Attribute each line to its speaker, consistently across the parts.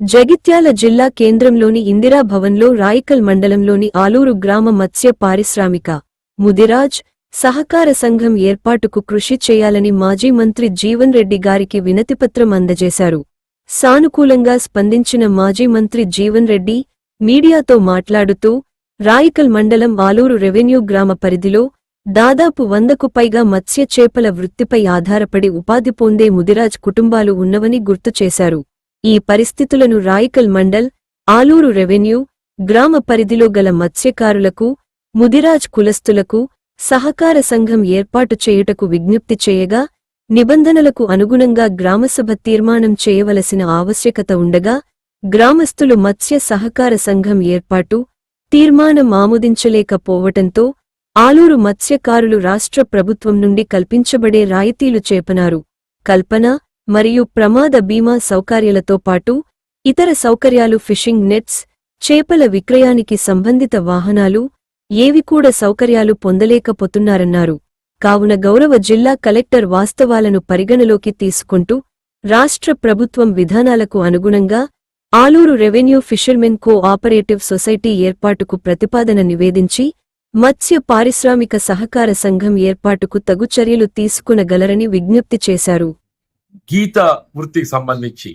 Speaker 1: జగిత్యాల జిల్లా కేంద్రంలోని ఇందిరా భవన్లో రాయికల్ మండలంలోని ఆలూరు గ్రామ మత్స్య పారిశ్రామిక ముదిరాజ్ సహకార సంఘం ఏర్పాటుకు కృషి చేయాలని మాజీ మంత్రి జీవన్ రెడ్డి గారికి వినతిపత్రం అందజేశారు. సానుకూలంగా స్పందించిన మాజీ మంత్రి జీవన్ రెడ్డి మీడియాతో మాట్లాడుతూ రాయికల్ మండలం ఆలూరు రెవెన్యూ గ్రామ పరిధిలో దాదాపు వందకు పైగా మత్స్య చేపల వృత్తిపై ఆధారపడి ఉపాధి పొందే ముదిరాజ్ కుటుంబాలు ఉన్నవని గుర్తు చేశారు. ఈ పరిస్థితులను రాయికల్ మండల్ ఆలూరు రెవెన్యూ గ్రామ పరిధిలో గల మత్స్యకారులకు ముదిరాజ్ కులస్తులకు సహకార సంఘం ఏర్పాటు చేయుటకు విజ్ఞప్తి చేయగా నిబంధనలకు అనుగుణంగా గ్రామసభ తీర్మానం చేయవలసిన ఆవశ్యకత ఉండగా గ్రామస్తులు మత్స్య సహకార సంఘం ఏర్పాటు తీర్మానం ఆమోదించలేకపోవటంతో ఆలూరు మత్స్యకారులు రాష్ట్ర ప్రభుత్వం నుండి కల్పించబడే రాయితీలు చేపనారు. కల్పన మరియు ప్రమాద బీమా సౌకర్యాలతో పాటు ఇతర సౌకర్యాలు ఫిషింగ్ నెట్స్ చేపల విక్రయానికి సంబంధిత వాహనాలు ఏవి కూడా సౌకర్యాలు పొందలేకపోతున్నారన్నారు. కావున గౌరవ జిల్లా కలెక్టర్ వాస్తవాలను పరిగణలోకి తీసుకుంటూ రాష్ట్ర ప్రభుత్వం విధానాలకు అనుగుణంగా Aluru revenue fishermen cooperative society ఏర్పాటుకు ప్రతిపాదన నివేదించి మత్స్య పారిశ్రామిక సహకార సంఘం ఏర్పాటుకు తగు చర్యలు తీసుకునగలరని విజ్ఞప్తి చేశారు.
Speaker 2: గీత వృత్తికి సంబంధించి.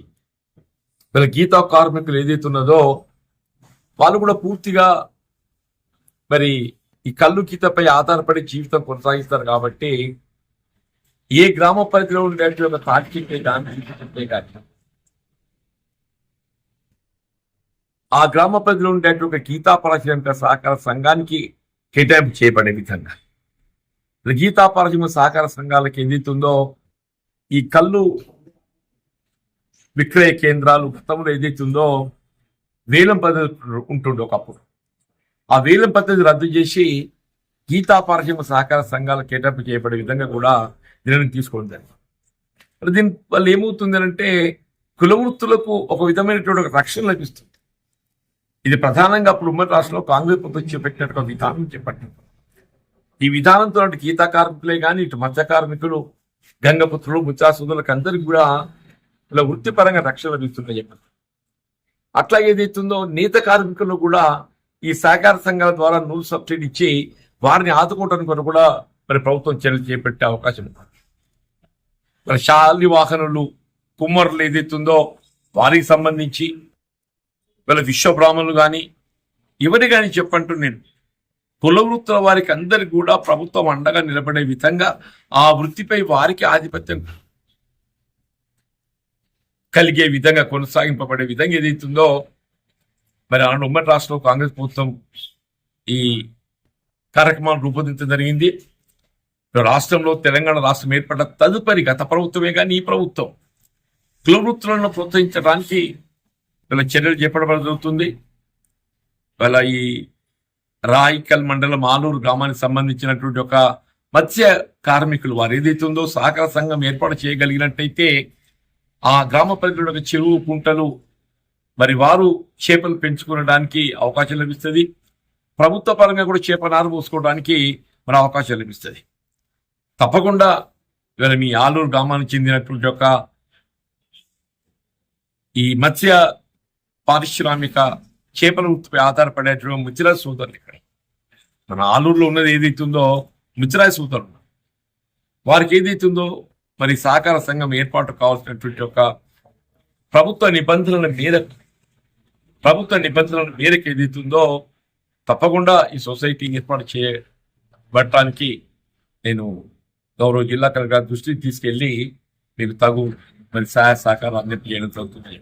Speaker 2: వీళ్ళ గీత కార్మికులు ఏదైతున్నదో వాళ్ళు కూడా పూర్తిగా మరి ఈ కళ్ళు గీతపై ఆధారపడి జీవితం కొనసాగిస్తారు కాబట్టి ఏ గ్రామ పరిధిలో ఉండేటువంటి ఒక తార్కిక దాన్ని కానీ ఆ గ్రామ పరిధిలో ఉండేటువంటి ఒక గీతా పారిశ్రామిక సహకార సంఘానికి కేటాయింపు చేయబడే విధంగా. గీతా పారిశ్రామిక సహకార సంఘాలకు ఏదైతుందో ఈ కళ్ళు విక్రయ కేంద్రాలు గతంలో ఏదైతుందో వేలం పద్ధతి ఉంటుండే ఒకప్పుడు. ఆ వేలం పద్ధతి రద్దు చేసి గీతా పారిశ్రమిక సహకార సంఘాల కేటాయింపు చేయబడే విధంగా కూడా నిర్ణయం తీసుకోవడం జరిగింది. దీని వల్ల ఏమవుతుంది అంటే కులవృత్తులకు ఒక విధమైనటువంటి ఒక రక్షణ లభిస్తుంది. ఇది ప్రధానంగా అప్పుడు ఉమ్మడి రాష్ట్రంలో కాంగ్రెస్ ప్రభుత్వం చేపట్టినట్టు ఒక విధానం చేపట్టింది. ఈ విధానంతో అటు గీతా కార్మికులే కానీ ఇటు మత్స్య కార్మికులు గంగపుత్రులు ముత్యాసుదులకు అందరికి కూడా ఇలా వృత్తిపరంగా రక్షణ లభిస్తున్నాయి చెప్పారు. అట్లా ఏదైతుందో నేత కార్మికులు కూడా ఈ సహకార సంఘాల ద్వారా నూలు సబ్సిడీ ఇచ్చి వారిని ఆదుకోవడానికి కొరకు కూడా మరి ప్రభుత్వం చర్యలు చేపట్టే అవకాశం ఉంది. మరి శాలి వాహనులు కుమ్మరులు ఏదైతుందో వారికి సంబంధించి వీళ్ళ విశ్వబ్రాహ్మణులు కానీ ఇవని కానీ చెప్పంటూ నేను కుల వృత్తుల వారికి అందరికి కూడా ప్రభుత్వం అండగా నిలబడే విధంగా ఆ వృత్తిపై వారికి ఆధిపత్యం కలిగే విధంగా కొనసాగింపబడే విధంగా ఏదైతుందో మరి ఆ ఉమ్మడి రాష్ట్రంలో కాంగ్రెస్ ప్రభుత్వం ఈ కార్యక్రమాలు రూపొందించడం జరిగింది. రాష్ట్రంలో తెలంగాణ రాష్ట్రం ఏర్పడ్డ తదుపరి గత ప్రభుత్వమే కానీ ఈ ప్రభుత్వం. కుల వృత్తులను ప్రోత్సహించడానికి వీళ్ళ చర్యలు చేపట్టడం జరుగుతుంది. వాళ్ళ ఈ రాయికల్ మండలం ఆలూరు గ్రామానికి సంబంధించినటువంటి ఒక మత్స్య కార్మికులు వారు ఏదైతే ఉందో సహకార సంఘం ఏర్పాటు చేయగలిగినట్టయితే ఆ గ్రామ పరిధిలో ఒక చెరువు కుంటలు మరి వారు చేపలు పెంచుకోవడానికి అవకాశం లభిస్తుంది. ప్రభుత్వ పరంగా కూడా చేప నారు పోసుకోవడానికి మరి అవకాశం లభిస్తుంది. తప్పకుండా ఇవాళ మీ ఆలూరు గ్రామానికి చెందినటువంటి ఒక ఈ మత్స్య పారిశ్రామిక చేపల వృత్తిపై ఆధారపడేటువంటి ముచ్చిరాజ్ సోదరులు ఇక్కడ. మన ఆలూరులో ఉన్నది ఏదైతుందో ముచ్చిరాజ్ సోదరులు. వారికి ఏదైతుందో మరి సహకార సంఘం ఏర్పాటు కావాల్సినటువంటి ఒక ప్రభుత్వ నిబంధనల మేరకు ప్రభుత్వ నిబంధనల మేరకు ఏదైతుందో తప్పకుండా ఈ సొసైటీ ఏర్పాటు చేయబడటానికి నేను గౌరవ జిల్లా కలెక్టర్ దృష్టికి తీసుకెళ్ళి మీకు తగు మరి సహాయ సహకారం అందరికీ చేయడం జరుగుతుంది.